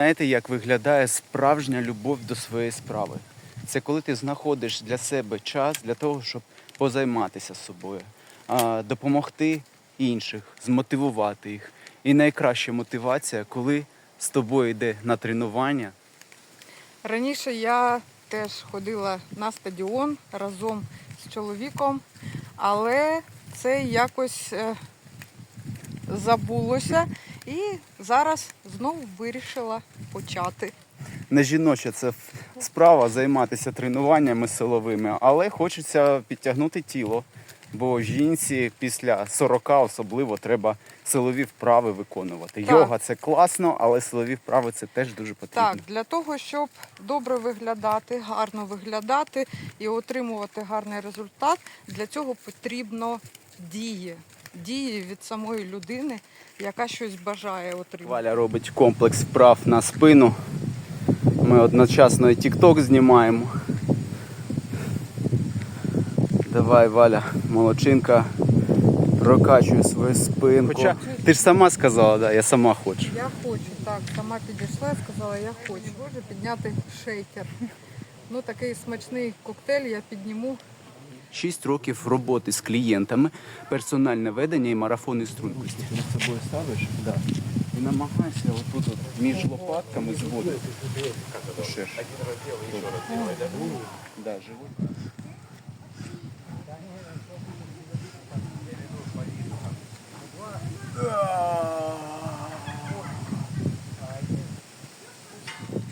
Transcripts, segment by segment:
Знаєте, як виглядає справжня любов до своєї справи? Це коли ти знаходиш для себе час для того, щоб позайматися собою, допомогти інших, змотивувати їх. І найкраща мотивація, коли з тобою йде на тренування. Раніше я теж ходила на стадіон разом з чоловіком, але це якось е, забулося і зараз знову вирішила почати. Не жіноча це справа займатися тренуваннями силовими, але хочеться підтягнути тіло. Бо жінці після 40 особливо треба силові вправи виконувати. Так. Йога це класно, але силові вправи це теж дуже потрібно. Так, для того, щоб добре виглядати, гарно виглядати і отримувати гарний результат, для цього потрібно дії. Дії від самої людини, яка щось бажає отримати. Валя робить комплекс вправ на спину. Ми одночасно і TikTok знімаємо. Давай, Валя, молодчинка, прокачує свою спинку. Хоча ти ж сама сказала, да, я сама хочу. Я хочу, так, сама підійшла і сказала, я хочу. Боже, підняти шейкер. Ну, такий смачний коктейль я підніму. Шість років роботи з клієнтами, персональне ведення і марафони стрункості. Перед собою ставиш да. і намагайся отут от між лопатками зводити. Ж. Да, живот.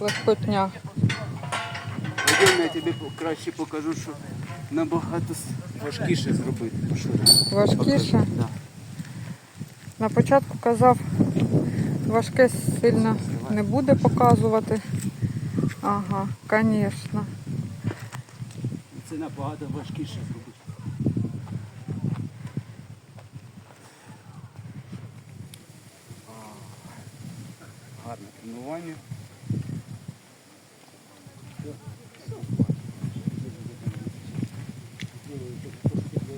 Легкотня. Я тобі краще покажу, що набагато важкіше зробити. Важкіше. Да. На початку казав, важке сильно не буде показувати. Ага, звісно. Це набагато важкіше зробити. Гарне тренування.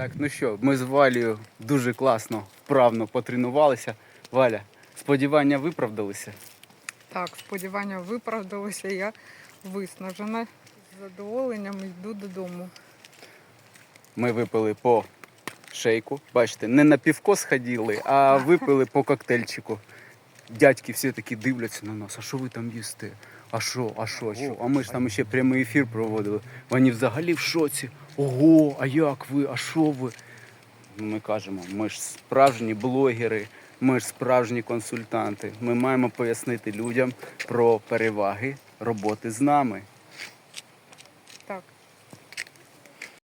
Так, ну що, ми з Валією дуже класно, вправно потренувалися. Валя, сподівання виправдалися. Так, сподівання виправдалося, я виснажена. З задоволенням йду додому. Ми випили по шейку. Бачите, не на півко сходили, а випили по коктейльчику. Дядьки всі такі дивляться на нас, а що ви там їсте? А що, а що, що? А ми ж там ще прямий ефір проводили. Вони взагалі в шоці. Ого, а як ви? А що ви? Ми кажемо, ми ж справжні блогери, ми ж справжні консультанти. Ми маємо пояснити людям про переваги роботи з нами.